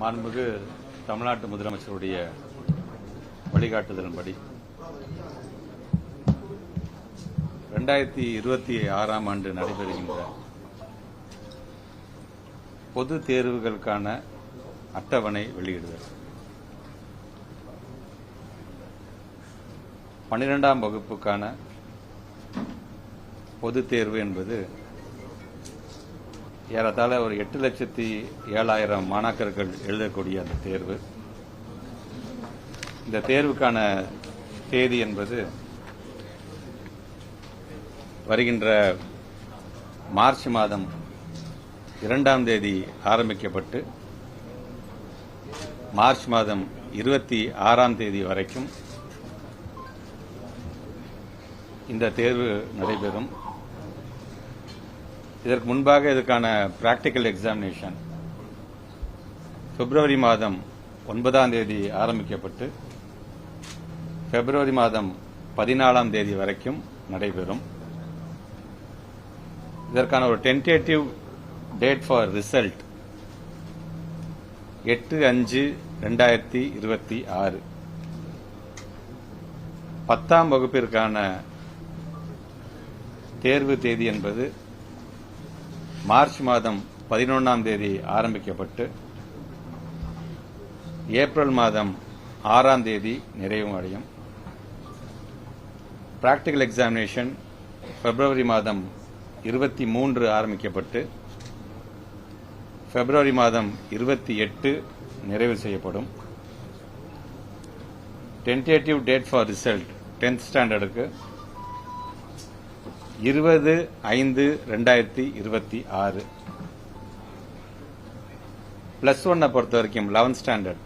மாண்புமிகு தமிழ்நாட்டு முதலமைச்சருடைய வழிகாட்டுதலின்படி ரெண்டாயிரத்தி இருபத்தி ஆறாம் ஆண்டு நடைபெறுகின்ற பொது தேர்வுகளுக்கான அட்டவணை வெளியிடுதல். பன்னிரெண்டாம் வகுப்புக்கான பொது தேர்வு என்பது ஏறத்தாழ ஒரு எட்டு லட்சத்தி ஏழாயிரம் மாணாக்கர்கள் எழுதக்கூடிய அந்த தேர்வு. இந்த தேர்வுக்கான தேதி என்பது வருகின்ற மார்ச் மாதம் இரண்டாம் தேதி ஆரம்பிக்கப்பட்டு மார்ச் மாதம் இருபத்தி ஆறாம் தேதி வரைக்கும் இந்த தேர்வு நடைபெறும். இதற்கு முன்பாக இதற்கான பிராக்டிக்கல் எக்ஸாமினேஷன் பிப்ரவரி மாதம் ஒன்பதாம் தேதி ஆரம்பிக்கப்பட்டு பிப்ரவரி மாதம் பதினாலாம் தேதி வரைக்கும் நடைபெறும். இதற்கான ஒரு டென்டேட்டிவ் டேட் ஃபார் ரிசல்ட் எட்டு அஞ்சு ரெண்டாயிரத்தி இருபத்தி ஆறு. பத்தாம் வகுப்பிற்கான தேர்வு தேதி என்பது மார்ச் மாதம் பதினொன்றாம் தேதி ஆரம்பிக்கப்பட்டு ஏப்ரல் மாதம் ஆறாம் தேதி நிறைவு அடையும். பிராக்டிக்கல் எக்ஸாமினேஷன் பிப்ரவரி மாதம் இருபத்தி மூன்று ஆரம்பிக்கப்பட்டு பிப்ரவரி மாதம் இருபத்தி எட்டு நிறைவு செய்யப்படும். Tentative date for result tenth ஸ்டாண்டர்டுக்கு இருபது ஐந்து ரெண்டாயிரத்தி இருபத்தி ஆறு. பிளஸ் ஒன்னை பொறுத்த வரைக்கும் eleventh standard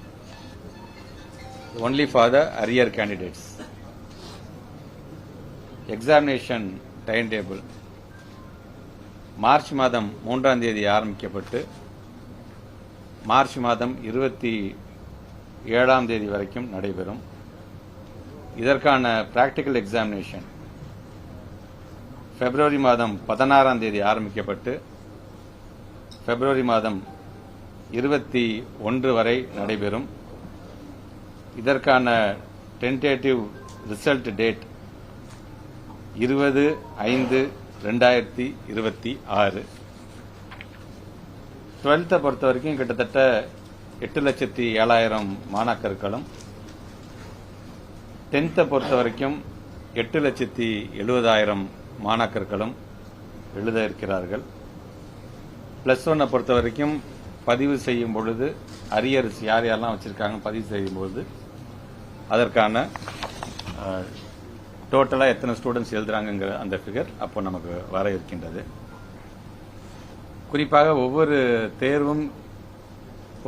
only for the arrear candidates examination time table March மாதம் மூன்றாம் தேதி ஆரம்பிக்கப்பட்டு மார்ச் மாதம் இருபத்தி ஏழாம் தேதி வரைக்கும் நடைபெறும். இதற்கான பிராக்டிக்கல் எக்ஸாமினேஷன் பிப்ரவரி மாதம் பதினாறாம் தேதி ஆரம்பிக்கப்பட்டு பிப்ரவரி மாதம் இருபத்தி ஒன்று வரை நடைபெறும். இதற்கான டென்டேட்டிவ் ரிசல்ட் டேட் இருபது ஐந்து ரெண்டாயிரத்தி இருபத்தி ஆறு. டுவெல்த்தை பொறுத்த வரைக்கும் கிட்டத்தட்ட எட்டு லட்சத்தி ஏழாயிரம் மாணாக்கர்களும் டென்த்தை பொறுத்த வரைக்கும் எட்டு லட்சத்தி எழுபதாயிரம் மாணாக்கர்களும் எழுத இருக்கிறார்கள். பிளஸ் ஒன்னை பொறுத்த வரைக்கும் பதிவு செய்யும் பொழுது அரியர்ஸ் யார் யாரெல்லாம் வச்சுருக்காங்க பதிவு செய்யும் பொழுது அதற்கான டோட்டலாக எத்தனை ஸ்டூடெண்ட்ஸ் எழுதுறாங்கங்கிற அந்த ஃபிகர் அப்போ நமக்கு வர இருக்கின்றது. குறிப்பாக ஒவ்வொரு தேர்வும்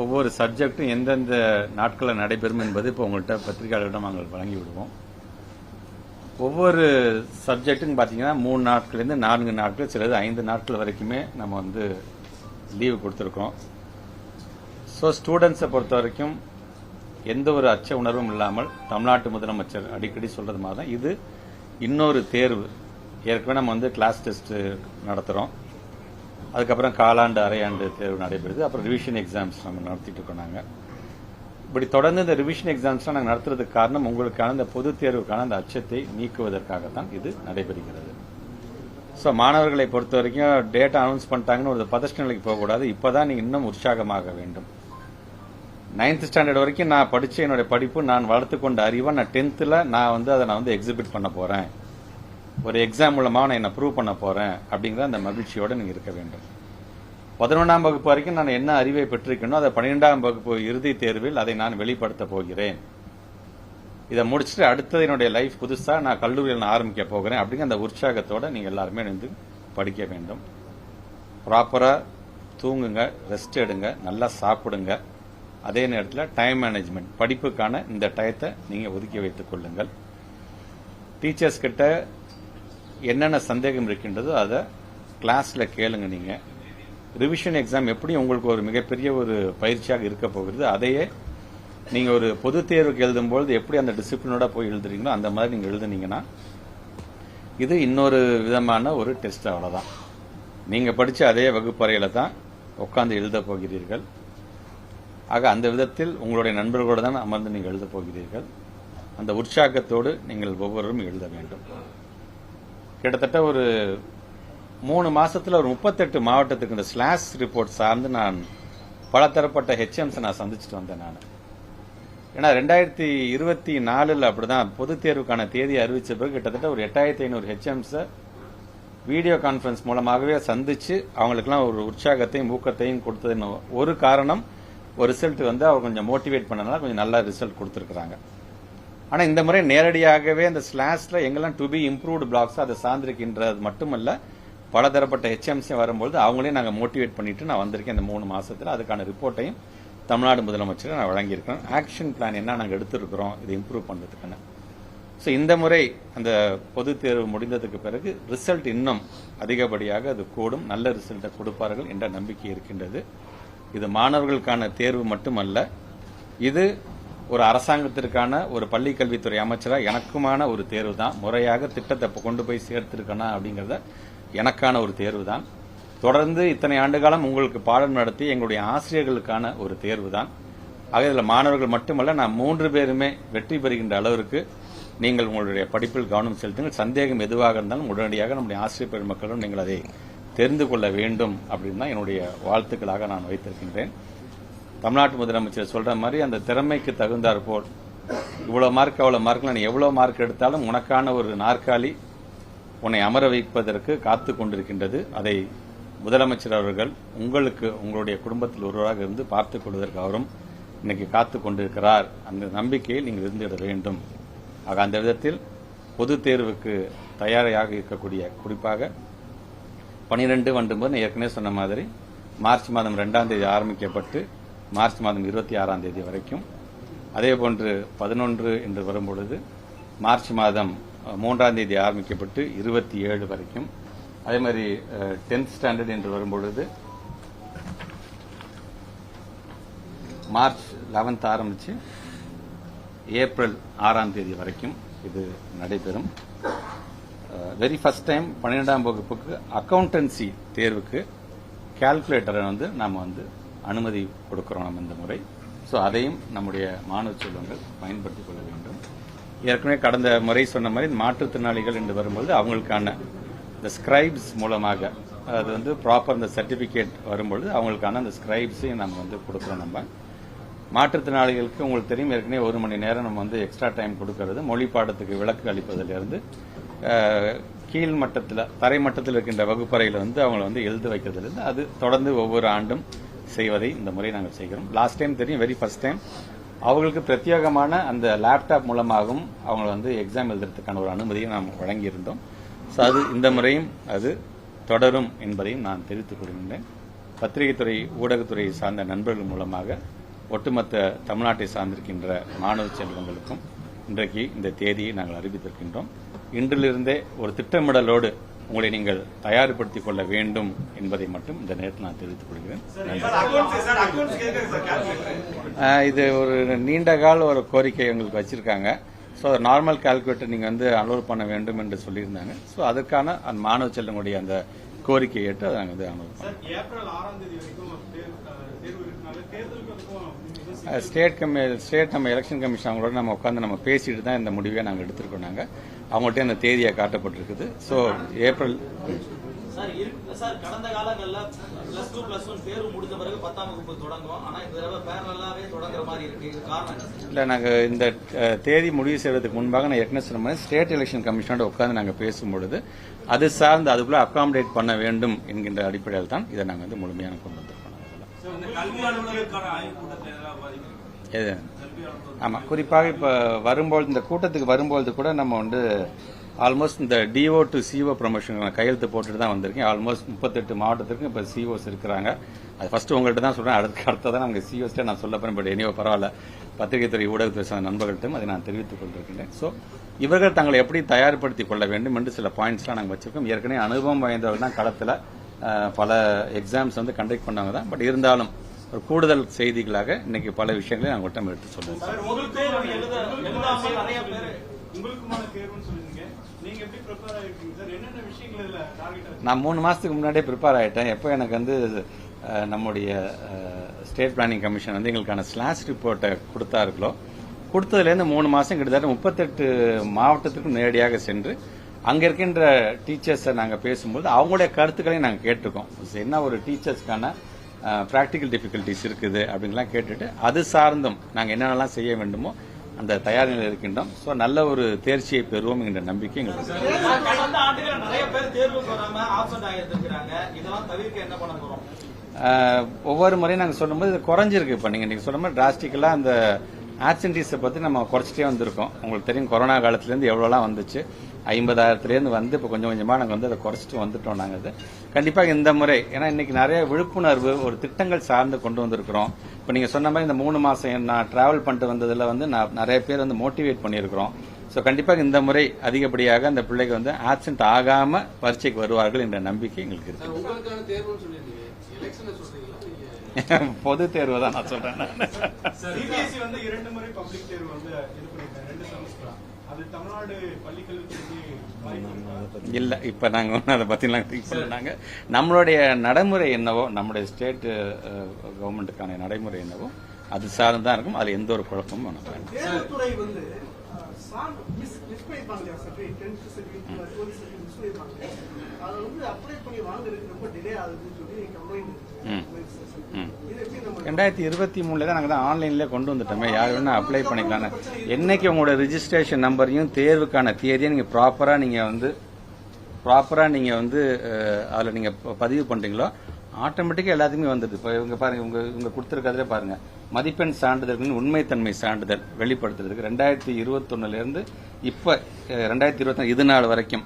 ஒவ்வொரு சப்ஜெக்டும் எந்தெந்த நாட்களில் நடைபெறும் என்பது இப்போ உங்கள்கிட்ட பத்திரிகையாளர்களிடம் நாங்கள் வழங்கி விடுவோம். ஒவ்வொரு சப்ஜெக்ட்டுன்னு பார்த்தீங்கன்னா மூணு நாட்கள்லேருந்து நான்கு நாட்கள் சிலது ஐந்து நாட்கள் வரைக்குமே நம்ம வந்து லீவு கொடுத்துருக்கோம். ஸோ ஸ்டூடெண்ட்ஸை பொறுத்த வரைக்கும் எந்த ஒரு அச்ச உணர்வும் இல்லாமல் தமிழ்நாட்டு முதலமைச்சர் அடிக்கடி சொல்கிறது மாதிரி தான். இது இன்னொரு தேர்வு. ஏற்கனவே நம்ம வந்து கிளாஸ் டெஸ்ட்டு நடத்துகிறோம் அதுக்கப்புறம் காலாண்டு அரையாண்டு தேர்வு நடைபெறுது. அப்புறம் ரிவிஷன் எக்ஸாம்ஸ் நம்ம நடத்திட்டு இருக்கோம் நாங்கள் இப்படி தொடர்ந்து இந்த ரிவிஷன் எக்ஸாம்ஸ்லாம் நாங்கள் நடத்துறதுக்கு காரணம் உங்களுக்கான இந்த பொது தேர்வுக்கான அந்த அச்சத்தை நீக்குவதற்காகத்தான் இது நடைபெறுகிறது. ஸோ மாணவர்களை பொறுத்த வரைக்கும் டேட்டா அனௌன்ஸ் பண்ணிட்டாங்கன்னு ஒரு பதஷ்ட நிலைக்கு போகக்கூடாது. இப்போ தான் நீ இன்னும் உற்சாகமாக வேண்டும். நைன்த் ஸ்டாண்டர்ட் வரைக்கும் நான் படித்த என்னுடைய படிப்பு நான் வளர்த்து கொண்ட அறிவை நான் டென்த்தில் நான் வந்து அதை நான் வந்து எக்ஸிபிட் பண்ண போகிறேன் ஒரு எக்ஸாம் மூலமாக நான் என்னை ப்ரூவ் பண்ண போகிறேன் அப்படிங்கிற அந்த மகிழ்ச்சியோடு நீங்கள் இருக்க வேண்டும். பதினொன்றாம் வகுப்பு வரைக்கும் நான் என்ன அறிவை பெற்றிருக்கேனோ அதை பன்னிரெண்டாம் வகுப்பு இறுதி தேர்வில் அதை நான் வெளிப்படுத்த போகிறேன். இதை முடிச்சுட்டு அடுத்தது என்னுடைய லைஃப் புதுசாக நான் கல்லூரியில் நான் ஆரம்பிக்க போகிறேன் அப்படிங்கிற அந்த உற்சாகத்தோடு நீங்கள் எல்லாருமே இணைந்து படிக்க வேண்டும். ப்ராப்பராக தூங்குங்க ரெஸ்ட் எடுங்க நல்லா சாப்பிடுங்க. அதே நேரத்தில் டைம் மேனேஜ்மெண்ட் படிப்புக்கான இந்த டயத்தை நீங்கள் ஒதுக்கி வைத்துக் கொள்ளுங்கள். டீச்சர்ஸ் கிட்ட என்னென்ன சந்தேகம் இருக்கின்றதோ அதை கிளாஸில் கேளுங்க நீங்கள் ரிவிஷன் எக்ஸாம் எப்படி உங்களுக்கு ஒரு மிகப்பெரிய ஒரு பயிற்சியாக இருக்க போகிறது அதையே நீங்க ஒரு பொது தேர்வுக்கு எழுதும்போது எப்படி அந்த டிசிப்ளினோட போய் எழுதுறீங்களோ அந்த மாதிரி நீங்க எழுதுனீங்கன்னா இது இன்னொரு விதமான ஒரு டெஸ்ட் அவ்வளவுதான். நீங்க படிச்ச அதே வகுப்பறையில தான் உட்காந்து எழுத போகிறீர்கள். ஆக அந்த விதத்தில் உங்களுடைய நண்பர்களோடு தான் அமர்ந்து நீங்கள் எழுதப் போகிறீர்கள். அந்த உற்சாகத்தோடு நீங்கள் ஒவ்வொருவரும் எழுத வேண்டும். கிட்டத்தட்ட ஒரு மூணு மாசத்துல ஒரு முப்பத்தெட்டு மாவட்டத்துக்கு இந்த ஸ்லாஷ் ரிப்போர்ட் சார்ந்து நான் பலதரப்பட்ட ஹெச்எம்ஸ் நான் சந்திச்சுட்டு வந்தேன் நான். ஏன்னா ரெண்டாயிரத்தி இருபத்தி நாலுல அப்படிதான் பொதுத் தேர்வுக்கான தேதி அறிவிச்ச பிறகு கிட்டத்தட்ட ஒரு எட்டாயிரத்தி ஐநூறு ஹெச்எம்ஸை வீடியோ கான்ஃபரன்ஸ் மூலமாகவே சந்திச்சு அவங்களுக்குலாம் ஒரு உற்சாகத்தையும் ஊக்கத்தையும் கொடுத்ததுன்னு ஒரு காரணம் ஒரு ரிசல்ட் வந்து அவர் கொஞ்சம் மோட்டிவேட் பண்ணனால கொஞ்சம் நல்ல ரிசல்ட் கொடுத்துருக்குறாங்க. ஆனால் இந்த முறை நேரடியாகவே அந்த ஸ்லாஷ்ல எங்கெல்லாம் டு பி இம்ப்ரூவ்டு பிளாக்ஸ் அதை சார்ந்திருக்கின்றது மட்டுமல்ல பலதரப்பட்ட ஹெச்எம்சி வரும்பொழுது அவங்களையும் நாங்கள் மோட்டிவேட் பண்ணிட்டு நான் வந்திருக்கேன் இந்த மூணு மாதத்தில் அதுக்கான ரிப்போர்ட்டையும் தமிழ்நாடு முதலமைச்சர் நான் வழங்கியிருக்கோம் ஆக்ஷன் பிளான் என்ன நாங்கள் எடுத்திருக்கிறோம் இதை இம்ப்ரூவ் பண்ணுறதுக்கான ஸோ இந்த முறை அந்த பொது தேர்வு முடிந்ததுக்கு பிறகு ரிசல்ட் இன்னும் அதிகப்படியாக அது கூடும். நல்ல ரிசல்ட்டை கொடுப்பார்கள் என்ற நம்பிக்கை இருக்கின்றது. இது மாணவர்களுக்கான தேர்வு மட்டுமல்ல இது ஒரு அரசாங்கத்திற்கான ஒரு பள்ளி கல்வித்துறை எனக்குமான ஒரு தேர்வு தான் முறையாக திட்டத்தை கொண்டு போய் சேர்த்திருக்கணும் அப்படிங்கிறத எனக்கான ஒரு தேர்வு தான் தொடர்ந்து இத்தனை ஆண்டு காலம் உங்களுக்கு பாடம் நடத்தி எங்களுடைய ஆசிரியர்களுக்கான ஒரு தேர்வு தான் ஆக இதில் மாணவர்கள் மட்டுமல்ல நான் மூன்று பேருமே வெற்றி பெறுகின்ற அளவிற்கு நீங்கள் உங்களுடைய படிப்பில் கவனம் செலுத்துங்கள். சந்தேகம் எதுவாக இருந்தாலும் உடனடியாக நம்முடைய ஆசிரியர் பெருமக்களும் நீங்கள் அதை தெரிந்து கொள்ள வேண்டும் அப்படின்னு தான் என்னுடைய வாழ்த்துக்களாக நான் வைத்திருக்கின்றேன். தமிழ்நாட்டு முதலமைச்சர் சொல்ற மாதிரி அந்த திறமைக்கு தகுந்தாற்போல் இவ்வளோ இவ்வளவு மார்க் அவ்வளவு மார்க் நீ எவ்வளவு மார்க் எடுத்தாலும் உனக்கான ஒரு நாற்காலி உன்னை அமர வைப்பதற்கு காத்து கொண்டிருக்கின்றது. அதை முதலமைச்சர் அவர்கள் உங்களுக்கு உங்களுடைய குடும்பத்தில் ஒருவராக இருந்து பார்த்துக் கொள்வதற்கு அவரும் இன்னைக்கு காத்து கொண்டிருக்கிறார். அந்த நம்பிக்கையில் நீங்கள் இருந்துவிட வேண்டும். ஆக அந்த விதத்தில் பொதுத் தேர்வுக்கு தயாராக இருக்கக்கூடிய குறிப்பாக பனிரெண்டு வண்டும்போது நான் ஏற்கனவே சொன்ன மாதிரி மார்ச் மாதம் ரெண்டாம் தேதி ஆரம்பிக்கப்பட்டு மார்ச் மாதம் இருபத்தி ஆறாம் தேதி வரைக்கும். அதே போன்று பதினொன்று என்று வரும்பொழுது மார்ச் மாதம் மூன்றாம் தேதி ஆரம்பிக்கப்பட்டு இருபத்தி ஏழு வரைக்கும். அதே மாதிரி டென்த் ஸ்டாண்டர்ட் என்று வரும்பொழுது மார்ச் லெவன்த் ஆரம்பிச்சு ஏப்ரல் ஆறாம் தேதி வரைக்கும் இது நடைபெறும். வெரி ஃபர்ஸ்ட் டைம் பன்னிரெண்டாம் வகுப்புக்கு அக்கவுண்டன்சி தேர்வுக்கு கால்குலேட்டரை வந்து நாம் வந்து அனுமதி கொடுக்கிறோம் நம்ம இந்த முறை. ஸோ அதையும் நம்முடைய மாணவ செல்வங்கள் பயன்படுத்திக் கொள்ள வேண்டும். ஏற்கனவே கடந்த முறை சொன்ன மாதிரி இந்த மாற்றுத்திறனாளிகள் என்று வரும்போது அவங்களுக்கான இந்த ஸ்கிரைப்ஸ் மூலமாக அது வந்து ப்ராப்பர் இந்த சர்டிஃபிகேட் வரும்பொழுது அவங்களுக்கான அந்த ஸ்கிரைப்ஸையும் நம்ம வந்து கொடுக்குறோம் நம்ம. மாற்றுத்திறனாளிகளுக்கு உங்களுக்கு தெரியும் ஏற்கனவே ஒரு மணி நேரம் நம்ம வந்து எக்ஸ்ட்ரா டைம் கொடுக்கறது. மொழி பாடத்துக்கு விளக்கு அளிப்பதிலிருந்து கீழ் மட்டத்தில் தரை மட்டத்தில் இருக்கின்ற வகுப்பறையில் வந்து அவங்கள வந்து எழுத வைக்கிறதுலேருந்து அது தொடர்ந்து ஒவ்வொரு ஆண்டும் செய்வதை இந்த முறை நாங்கள் செய்கிறோம். லாஸ்ட் டைம் தெரியும் வெரி ஃபர்ஸ்ட் டைம் அவங்களுக்கு பிரத்யேகமான அந்த லேப்டாப் மூலமாகவும் அவங்க வந்து எக்ஸாம் எழுதுறதுக்கான ஒரு அனுமதியை நாம் வழங்கியிருந்தோம். ஸோ அது இந்த முறையும் அது தொடரும் என்பதையும் நான் தெரிவித்துக் கொள்கின்றேன். பத்திரிகைத்துறை ஊடகத்துறை சார்ந்த நண்பர்கள் மூலமாக ஒட்டுமொத்த தமிழ்நாட்டை சார்ந்திருக்கின்ற மாணவ செல்வங்களுக்கும் இன்றைக்கு இந்த தேதியை நாங்கள் அறிவித்திருக்கின்றோம். இன்றிலிருந்தே ஒரு திட்டமிடலோடு உங்களை நீங்கள் தயார்படுத்திக் கொள்ள வேண்டும் என்பதை மட்டும் இந்த நேரத்தில் நான் தெரிவித்துக் கொள்கிறேன். இது ஒரு நீண்ட கால ஒரு கோரிக்கை எங்களுக்கு வச்சிருக்காங்க. ஸோ நார்மல் கால்குலேட்டர் நீங்கள் வந்து அலோவ் பண்ண வேண்டும் என்று சொல்லியிருந்தாங்க. ஸோ அதற்கான அந்த மாணவ செல்வங்களுடைய அந்த கோரிக்கையை ஏற்று அதை நாங்கள் வந்து அலோவ் பண்ணோம் ஸ்டேட் கமி ஸ்டேட் நம்ம எலெக்ஷன் கமிஷன் அவங்களோட நம்ம உட்காந்து நம்ம பேசிட்டு தான் இந்த முடிவை நாங்கள் எடுத்திருக்கோம் நாங்கள் அவங்கள்ட்ட இந்த தேதியை காட்டப்பட்டிருக்குது. ஸோ ஏப்ரல் சார் இருக்கு சார் கடந்த காலங்கள்ல பிளஸ் டூ பிளஸ் ஒன் தேர்வு முடிஞ்ச பிறகு பத்தாம் வகுப்பு தொடங்குவோம். ஆனா இந்த தடவை பேரலாவே தொடங்குற மாதிரி இருக்கு. இது காரணம் என்ன சார்? இல்லை நாங்கள் இந்த தேதி முடிவு செய்வதற்கு முன்பாக நான் ஏற்கனவே சொன்ன மாதிரி ஸ்டேட் எலெக்ஷன் கமிஷனோட உட்காந்து நாங்கள் பேசும்பொழுது அது சார்ந்து அதுக்குள்ள அகாமடேட் பண்ண வேண்டும் என்கின்ற அடிப்படையில் தான் இதை நாங்கள் வந்து முழுமையான கொண்டு வந்திருக்கோம். கல்வி அலுவலர்களுக்கான ஆய்வுக் கூட்டத்தில் எது? ஆமாம் குறிப்பாக இப்போ வரும்போது இந்த கூட்டத்துக்கு வரும்பொழுது கூட நம்ம வந்து ஆல்மோஸ்ட் இந்த டிஓ டு சிஓ ப்ரொமோஷன் கையெழுத்து போட்டுட்டு தான் வந்திருக்கேன். ஆல்மோஸ்ட் முப்பத்தெட்டு மாவட்டத்திற்கும் இப்போ சிஓஸ் இருக்கிறாங்க. அது ஃபர்ஸ்ட் உங்கள்கிட்ட தான் சொல்கிறேன் அடுத்த தான் நமக்கு சிஓஸ்ட்டே நான் சொல்ல போகிறேன் பட் எனியோ பரவாயில்ல. பத்திரிகைத்துறை ஊடகத்துறை சார்ந்த நண்பர்கள்ட்டும் அதை நான் தெரிவித்துக் கொண்டிருக்கிறேன் ஸோ இவர்கள் தங்களை எப்படி தயார்படுத்திக் கொள்ள வேண்டும் என்று சில பாயிண்ட்ஸ்லாம் நாங்கள் வச்சிருக்கோம். ஏற்கனவே அனுபவம் வாய்ந்தவர்கள் தான் களத்தில் பல எக்ஸாம்ஸ் வந்து கண்டக்ட் பண்ணவங்க தான். பட் இருந்தாலும் ஒரு கூடுதல் செய்திகளாக இன்னைக்கு பல விஷயங்களை நான் உங்கள்கிட்ட எடுத்து சொல்லுவேன் நான் மூணு மாசத்துக்கு முன்னாடியே ப்ரிப்பேர் ஆயிட்டேன். எப்போ எனக்கு வந்து நம்முடைய ஸ்டேட் பிளானிங் கமிஷன் வந்து எங்களுக்கான ஸ்லாஷ் ரிப்போர்ட்டை கொடுத்தார்களோ கொடுத்ததுலேருந்து மூணு மாதம் கிட்டத்தட்ட முப்பத்தெட்டு மாவட்டத்துக்கும் நேரடியாக சென்று அங்கே இருக்கின்ற டீச்சர்ஸை நாங்கள் பேசும்போது அவங்களுடைய கருத்துக்களையும் நாங்கள் கேட்டிருக்கோம். என்ன ஒரு டீச்சர்ஸ்க்கான ப்ராக்டிக்கல் டிஃபிகல்ட்டிஸ் இருக்குது அப்படின்லாம் கேட்டுட்டு அது சார்ந்தும் நாங்கள் என்னென்னலாம் செய்ய வேண்டுமோ அந்த தயார் நிலையில் இருக்கின்றோம். ஸோ நல்ல ஒரு தேர்ச்சியை பெறுவோம் என்ற நம்பிக்கை எங்களுக்கு ஒவ்வொரு முறையும் நாங்கள் சொல்லும்போது இது குறைஞ்சிருக்கு. இப்போ நீங்கள் நீங்கள் சொல்ல மாதிரி டிராஸ்டிக்கலாக அந்த ஆப்சன்டீஸை பற்றி நம்ம குறைச்சிட்டே வந்திருக்கோம். உங்களுக்கு தெரியும் கொரோனா காலத்துலேருந்து எவ்வளோலாம் வந்துச்சு? ஐம்பதாயிரத்துலேருந்து வந்து இப்போ கொஞ்சம் கொஞ்சமாக நாங்கள் வந்து அதை குறைச்சிட்டு வந்துட்டோம் நாங்கள் அது. கண்டிப்பாக இந்த முறை ஏன்னா இன்னைக்கு நிறைய விழிப்புணர்வு ஒரு திட்டங்கள் சார்ந்து கொண்டு வந்திருக்கிறோம். இப்போ நீங்கள் சொன்ன மாதிரி இந்த மூணு மாதம் நான் டிராவல் பண்ணிட்டு வந்ததில் வந்து நான் நிறைய பேர் வந்து மோட்டிவேட் பண்ணியிருக்கிறோம். ஸோ கண்டிப்பாக இந்த முறை அதிகப்படியாக அந்த பிள்ளைக்கு வந்து ஆப்சென்ட் ஆகாமல் பரீட்சைக்கு வருவார்கள் என்ற நம்பிக்கை எங்களுக்கு இருக்கு. பொது தேர்வு தான் நான் சொல்றேன். சிபிஎஸ்சி வந்து இரண்டு முறை பப்ளிக் தேர்வு வந்து இது பண்ணிருக்காங்க ரெண்டு செமஸ்டரா அது தமிழ்நாடு பள்ளிக்கல்வித்துறைக்கு? இல்ல இப்ப நாங்க ஒன்றும் அதை பத்திலாம் திங்க் பண்ணாங்க நம்மளுடைய நடைமுறை என்னவோ நம்முடைய ஸ்டேட் கவர்மெண்ட்டுக்கான நடைமுறை என்னவோ அது சார்ந்து தான் இருக்கும். அதுல எந்த ஒரு குழப்பமும் வந்து அதை அப்ளை பண்ணி வாங்குறதுக்கு ரொம்ப டிலே ஆகுதுன்னு சொல்லி. கம்ப்ளைண்ட் ம். இது எப்படி நம்ம ரெண்டாயிரத்தி இருபத்தி மூணுல தான் நாங்கள் தான் ஆன்லைன்லேயே கொண்டு வந்துட்டோமே. யார் வேணா அப்ளை பண்ணிக்கலாம் என்னைக்கு உங்களோட ரிஜிஸ்ட்ரேஷன் நம்பரையும் தேர்வுக்கான தேதியை நீங்கள் ப்ராப்பராக நீங்கள் வந்து ப்ராப்பராக நீங்கள் வந்து அதில் நீங்கள் பதிவு பண்ணுறீங்களோ ஆட்டோமேட்டிக்காக எல்லாத்துக்குமே வந்துடுது. இப்போ இவங்க பாருங்க இவங்க இவங்க கொடுத்துருக்கிறதுலே பாருங்க. மதிப்பெண் சான்றிதழ்களின் உண்மைத்தன்மை சான்றிதழ் வெளிப்படுத்துறதுக்கு ரெண்டாயிரத்தி இருபத்தொன்னுலேருந்து இப்போ ரெண்டாயிரத்தி இருபத்தி இது நாள் வரைக்கும்.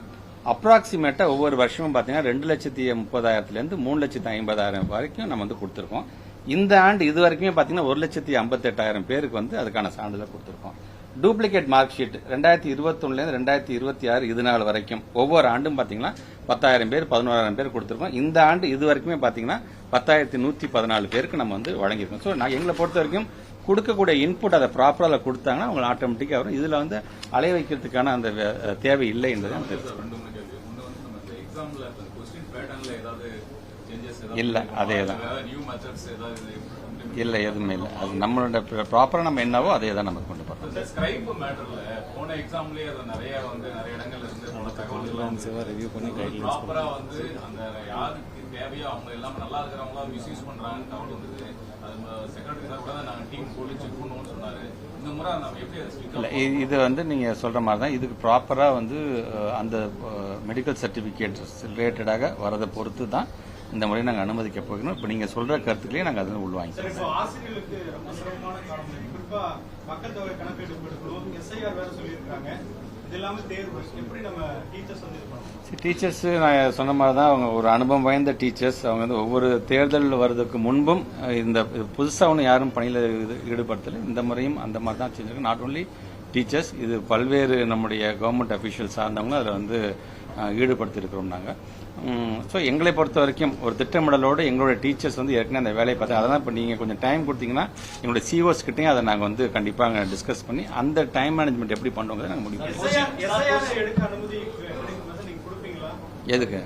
அப்ராக்சிமேட்டா ஒவ்வொரு வருஷமும் பார்த்தீங்கன்னா ரெண்டு லட்சத்தி முப்பதாயிரத்துலேருந்து மூணு லட்சத்தி ஐம்பதாயிரம் வரைக்கும் நம்ம வந்து கொடுத்துருக்கோம். இந்த ஆண்டு இது வரைக்குமே பார்த்தீங்கன்னா ஒரு லட்சத்தி ஐம்பத்தெட்டாயிரம் பேருக்கு வந்து அதுக்கான சான்றிதழ் கொடுத்துருக்கோம். டூப்ளிகேட் மார்க் ஷீட் ரெண்டாயிரத்தி இருபத்தொன்னுலேருந்து ரெண்டாயிரத்தி இருபத்தி ஆறு இது நாள் வரைக்கும். ஒவ்வொரு ஆண்டும் பார்த்தீங்கன்னா பத்தாயிரம் பேர் பதினோராயிரம் பேர் கொடுத்துருக்கோம். இந்த ஆண்டு இது வரைக்குமே பார்த்தீங்கன்னா பத்தாயிரத்தி நூற்றி பதினாலு பேருக்கு நம்ம வந்து வழங்கியிருக்கோம். ஸோ நான் எங்களை பொறுத்த வரைக்கும் கொடுக்கக்கூடிய இன்புட் அதை ப்ராப்பராக கொடுத்தாங்கன்னா அவங்க ஆட்டோமேட்டிக்காக வரும். இதில் வந்து அலைய வைக்கிறதுக்கான அந்த தேவை இல்லை என்பதை நம்ம தெரிஞ்சுக்கணும் ரெண்டு மூணு கேள்வி ஒன்று வந்து நம்ம இந்த எக்ஸாம்ல கொஸ்டின் பேட்டர்ன்ல ஏதாவது சேஞ்சஸ் இல்ல, அதேதான். நியூ மெத்தட்ஸ் ஏதாவது இல்லை எதுவுமே இல்லை. அது நம்மளோட ப்ராப்பராக நம்ம என்னவோ அதே தான் நம்ம கொண்டு போகிறோம் இந்த ஸ்கிரைப் மேட்டர்ல போன எக்ஸாம்லயே அது நிறைய வந்து நிறைய இடங்கள்ல இருந்து போன தகவல்கள் ரிவ்யூ பண்ணி ப்ராப்பரா வந்து அந்த யாருக்கு தேவையோ அவங்க எல்லாம் நல்லா இருக்கிறவங்களா மிஸ்யூஸ் பண்றாங்கன்னு தகவல் வந்தது. அது செக்ரட்டரி சார் கூட நாங்க டீம் போலி செக் பண்ணுவோம்னு சொன்னாரு. இந்த முறை நம்ம எப்படி அதை இல்லை இது வந்து நீங்கள் சொல்கிற மாதிரி தான் இதுக்கு ப்ராப்பராக வந்து அந்த மெடிக்கல் சர்டிஃபிகேட் ரிலேட்டடாக வரதை பொறுத்து தான் இந்த முறை நாங்கள் அனுமதிக்க போகிறோம். இப்போ நீங்கள் சொல்கிற கருத்துக்களையும் நாங்கள் அதில் நம்ம டீச்சர்ஸ் நான் சொன்ன மாதிரி தான் அவங்க ஒரு அனுபவம் வாய்ந்த டீச்சர்ஸ் அவங்க வந்து ஒவ்வொரு தேர்தல் வர்றதுக்கு முன்பும் இந்த புதுசாக ஒன்றும் யாரும் பணியில் ஈடுபடுத்தலை. இந்த முறையும் அந்த மாதிரி தான் செஞ்சிருக்கோம் நாட் ஓன்லி டீச்சர்ஸ் இது பல்வேறு நம்முடைய கவர்மெண்ட் அஃபீஷியல் சார்ந்தவங்க அதில் வந்து அஹ், ஈடுபடுத்தியிருக்கிறோம் நாங்கள் ஸோ எங்களை பொறுத்த வரைக்கும் ஒரு திட்டமிடலோடு எங்களோட டீச்சர்ஸ் வந்து ஏற்கனவே அந்த வேலையை பார்த்தா அதான் இப்போ நீங்கள் கொஞ்சம் டைம் கொடுத்தீங்கன்னா எங்களோட சிஓஸ் கிட்டையும் அதை நாங்கள் வந்து கண்டிப்பாக டிஸ்கஸ் பண்ணி அந்த டைம் மேனேஜ்மெண்ட் எப்படி பண்ணுவோங்கிறத நாங்கள் முடிவு பண்ணுவோம் எதுக்கு?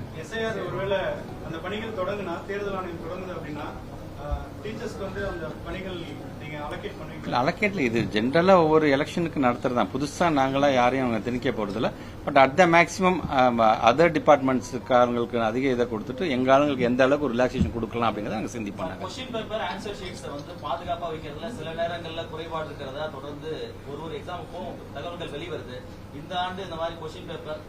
இல்லை அலக்கேட்ல இது ஜென்ரலாக ஒவ்வொரு எலெக்ஷனுக்கு நடத்துறது தான். புதுசாக நாங்களா யாரையும் அவங்க திணிக்க போகிறதில்ல but at the maximum other டிபார்ட்மெண்ட்ஸுக்காரங்களுக்கு அதிக இதை கொடுத்துட்டு எங்கள் ஆளுங்களுக்கு எந்த அளவுக்கு ஒரு ரிலாக்ஸேஷன் கொடுக்கலாம் அப்படிங்கிறத நாங்கள் சிந்திப்பாங்க வைக்கிறதுல சில நேரங்கள்ல குறைபாடு இருக்கிறதா? தொடர்ந்து ஒரு ஒரு எக்ஸாமுக்கும் தகவல்கள் வெளிவருது. இந்த ஆண்டு இந்த மாதிரி கொஸ்டின் பேப்பர்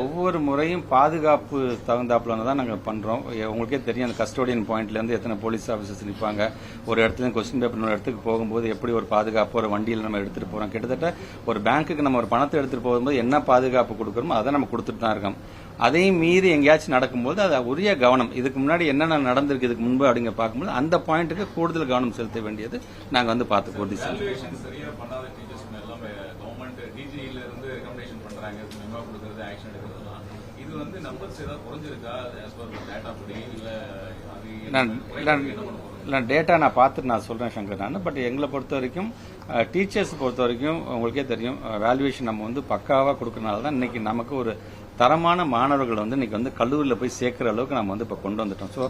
ஒவ்வொரு முறையும் பாதுகாப்பு தகுந்தாப்புல தான் நாங்கள் பண்ணுறோம் உங்களுக்கே தெரியும் அந்த கஸ்டோடியன் பாயிண்ட்லேருந்து எத்தனை போலீஸ் ஆஃபீஸர்ஸ் நிற்பாங்க ஒரு இடத்துல கொஸ்டின் பேப்பர் ஒரு இடத்துக்கு போகும்போது எப்படி ஒரு பாதுகாப்பு ஒரு வண்டியில் நம்ம எடுத்துகிட்டு போகிறோம் கிட்டத்தட்ட ஒரு பேங்க்குக்கு நம்ம ஒரு பணத்தை எடுத்துகிட்டு போகும்போது என்ன பாதுகாப்பு கொடுக்குறோமோ அதை நம்ம கொடுத்துட்டு தான் இருக்கோம். அதையும் மீறி எங்கேயாச்சும் நடக்கும்போது அது உரிய கவனம். இதுக்கு முன்னாடி என்னென்ன நடந்திருக்கு இதுக்கு முன்பு அப்படிங்க பார்க்கும்போது அந்த பாயிண்ட்டுக்கு கூடுதல் கவனம் செலுத்த வேண்டியது நாங்கள் வந்து பார்த்து உறுதி செய்வோம் வேல்யூவேஷன் சரியா பண்ணாத டீச்சர்ஸ் எல்லாம் கவர்மெண்ட் டிஜில இருந்து ரெக்கமெண்டேஷன் பண்றாங்க மெமோ கொடுக்கறது ஆக்ஷன் எடுக்கிறதுலாம் இது வந்து நம்பர்ஸ் ஏதாவது குறைஞ்சிருக்கா ஆஸ் பர் டேட்டா படி இல்ல அது நான் டேட்டா நான் பார்த்துட்டு நான் சொல்கிறேன் சங்கர் நான். பட் எங்களை பொறுத்த வரைக்கும் டீச்சர்ஸ் பொறுத்த வரைக்கும் உங்களுக்கே தெரியும் வேல்யூவேஷன் நம்ம வந்து பக்காவாக கொடுக்கறனால தான் இன்னைக்கு நமக்கு ஒரு தரமான மாணவர்கள் வந்து இன்னைக்கு வந்து கல்லூரியில் போய் சேர்க்கிற அளவுக்கு நம்ம வந்து இப்போ கொண்டு வந்துட்டோம். ஸோ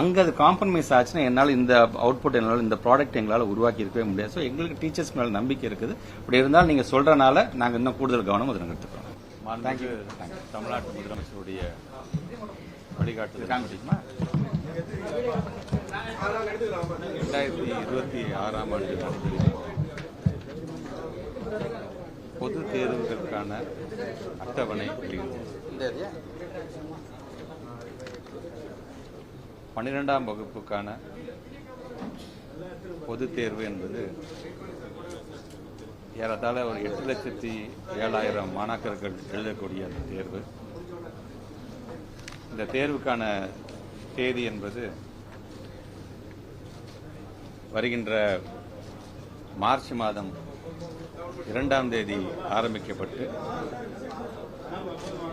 அங்கே அது காம்ப்ரமைஸ் ஆச்சுன்னா என்னால் இந்த அவுட்புட் என்னால் இந்த ப்ராடக்ட் எங்களால் உருவாக்கி இருக்கவே முடியாது. ஸோ எங்களுக்கு டீச்சர்ஸ் மேலே நம்பிக்கை இருக்குது. அப்படி இருந்தாலும் நீங்கள் சொல்றனால நாங்கள் இன்னும் கூடுதல் கவனம் அதில் எடுத்துக்கிறோம் தேங்க்யூ தமிழ்நாட்டு முதலமைச்சருடைய வழிகாட்டுதல் ரெண்டாயிரத்தி இருபத்தி ஆறாம் ஆண்டு பொது தேர்வுகளுக்கான அட்டவணை பன்னிரெண்டாம் வகுப்புக்கான பொது தேர்வு என்பது ஏறத்தாழ ஒரு எட்டு லட்சத்தி ஏழாயிரம் மாணாக்கர்கள் எழுதக்கூடிய அந்த தேர்வு. இந்த தேர்வுக்கான தேதி என்பது வருகின்ற மார்ச் மாதம் இரண்டாம் தேதி ஆரம்பிக்கப்பட்டு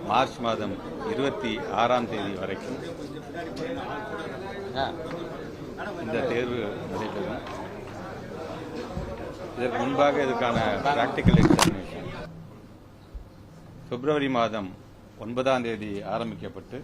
மார்ச் மாதம் இருபத்தி ஆறாம் தேதி வரைக்கும் இந்த தேர்வு நடைபெறும். இதற்கு முன்பாக இதுக்கான பிராக்டிக்கல் எக்ஸாமினேஷன் பிப்ரவரி மாதம் ஒன்பதாம் தேதி ஆரம்பிக்கப்பட்டு